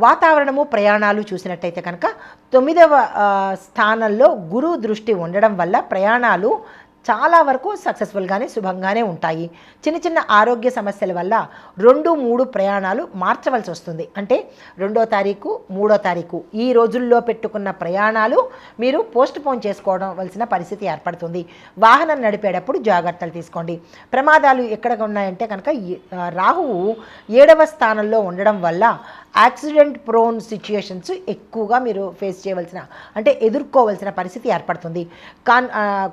వాతావరణము ప్రయాణాలు చూసినట్టయితే కనుక తొమ్మిదవ స్థానంలో గురువు దృష్టి ఉండడం వల్ల ప్రయాణాలు చాలా వరకు సక్సెస్ఫుల్గానే శుభంగానే ఉంటాయి. చిన్న చిన్న ఆరోగ్య సమస్యల వల్ల రెండు మూడు ప్రయాణాలు మార్చవలసి వస్తుంది. అంటే రెండో తారీఖు మూడో తారీఖు ఈ రోజుల్లో పెట్టుకున్న ప్రయాణాలు మీరు పోస్ట్ పోన్ చేసుకోవడం వలసిన పరిస్థితి ఏర్పడుతుంది. వాహనం నడిపేటప్పుడు జాగ్రత్తలు తీసుకోండి. ప్రమాదాలు ఎక్కడ ఉన్నాయంటే కనుక ఈ- రాహువు ఏడవ స్థానంలో ఉండడం వల్ల యాక్సిడెంట్ ప్రోన్ సిచ్యుయేషన్స్ ఎక్కువగా మీరు ఫేస్ చేయవలసిన అంటే ఎదుర్కోవలసిన పరిస్థితి ఏర్పడుతుంది. కాన్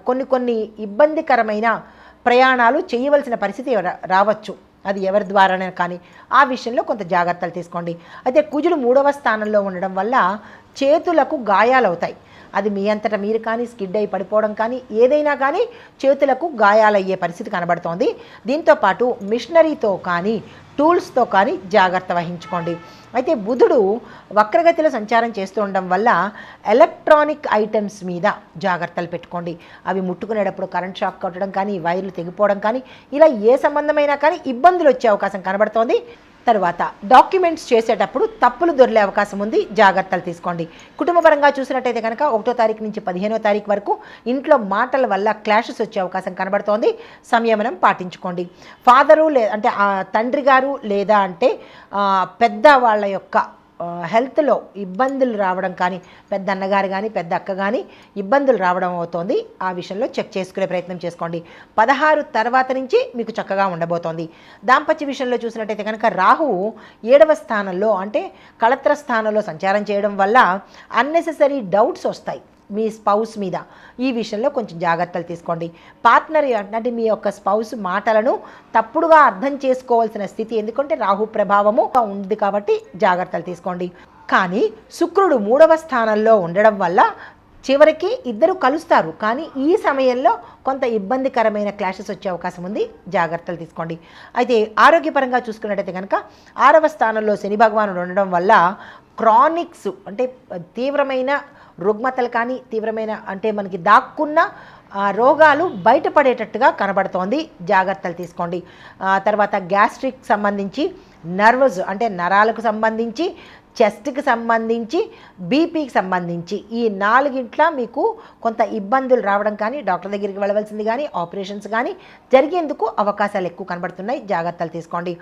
కొన్ని కొన్ని ఇబ్బందికరమైన ప్రయాణాలు చేయవలసిన పరిస్థితి రా- రావచ్చు. అది ఎవరి ద్వారానే కానీ ఆ విషయంలో కొంత జాగ్రత్తలు తీసుకోండి. అయితే కుజుడు మూడవ స్థానంలో ఉండడం వల్ల చేతులకు గాయాలవుతాయి. అది మీ అంతటా మీరు కానీ స్కిడ్ అయి పడిపోవడం కానీ ఏదైనా కానీ చేతులకు గాయాలయ్యే పరిస్థితి కనబడుతోంది. దీంతోపాటు మిషనరీతో కానీ టూల్స్తో కానీ జాగ్రత్త వహించుకోండి. అయితే బుధుడు వక్రగతిలో సంచారం చేస్తూ ఉండడం వల్ల ఎలక్ట్రానిక్ ఐటమ్స్ మీద జాగ్రత్తలు పెట్టుకోండి. అవి ముట్టుకునేటప్పుడు కరెంట్ షాక్ కొట్టడం కానీ వైర్లు తెగిపోవడం కానీ ఇలా ఏ సంబంధమైనా కానీ ఇబ్బందులు వచ్చే అవకాశం కనబడుతోంది. తర్వాత డాక్యుమెంట్స్ చేసేటప్పుడు తప్పులు దొరికే అవకాశం ఉంది. జాగ్రత్తలు తీసుకోండి. కుటుంబపరంగా చూసినట్టయితే కనుక ఒకటో తారీఖు నుంచి పదిహేనో తారీఖు వరకు ఇంట్లో మాటల వల్ల క్లాషెస్ వచ్చే అవకాశం కనబడుతోంది. సంయమనం పాటించుకోండి. ఫాదరు లే అంటే తండ్రి గారు లేదా అంటే పెద్ద వాళ్ళ యొక్క హెల్త్లో ఇబ్బందులు రావడం కానీ పెద్ద అన్నగారు కానీ పెద్ద అక్క కానీ ఇబ్బందులు రావడం అవుతోంది. ఆ విషయంలో చెక్ చేసుకునే ప్రయత్నం చేసుకోండి. పదహారు తర్వాత నుంచి మీకు చక్కగా ఉండబోతోంది. దాంపత్య విషయంలో చూసినట్టయితే కనుక రాహువు ఏడవ స్థానంలో అంటే కళత్ర స్థానంలో సంచారం చేయడం వల్ల అన్నెసెసరీ డౌట్స్ వస్తాయి. మీ స్పౌస్ మీద. ఈ విషయంలో కొంచెం జాగ్రత్తలు తీసుకోండి. పార్ట్నర్ అంటే మీ యొక్క స్పౌస్ మాటలను తప్పుడుగా అర్థం చేసుకోవాల్సిన స్థితి. ఎందుకంటే రాహు ప్రభావము ఉంది కాబట్టి జాగ్రత్తలు తీసుకోండి. కానీ శుక్రుడు మూడవ స్థానంలో ఉండడం వల్ల చివరికి ఇద్దరు కలుస్తారు. కానీ ఈ సమయంలో కొంత ఇబ్బందికరమైన క్లాషెస్ వచ్చే అవకాశం ఉంది. జాగ్రత్తలు తీసుకోండి. అయితే ఆరోగ్యపరంగా చూసుకున్నట్టయితే కనుక ఆరవ స్థానంలో శని భగవానుడు ఉండడం వల్ల క్రానిక్స్ అంటే తీవ్రమైన రుగ్మతలు కానీ తీవ్రమైన అంటే మనకి దాక్కున్న రోగాలు బయటపడేటట్టుగా కనబడుతోంది. జాగ్రత్తలు తీసుకోండి. తర్వాత గ్యాస్ట్రిక్ సంబంధించి నర్వస్ అంటే నరాలకు సంబంధించి చెస్ట్కి సంబంధించి బీపీకి సంబంధించి ఈ నాలుగింట్ల మీకు కొంత ఇబ్బందులు రావడం కానీ డాక్టర్ దగ్గరికి వెళ్ళవలసింది కానీ ఆపరేషన్స్ కానీ జరిగేందుకు అవకాశాలు ఎక్కువ కనబడుతున్నాయి. జాగ్రత్తలు తీసుకోండి.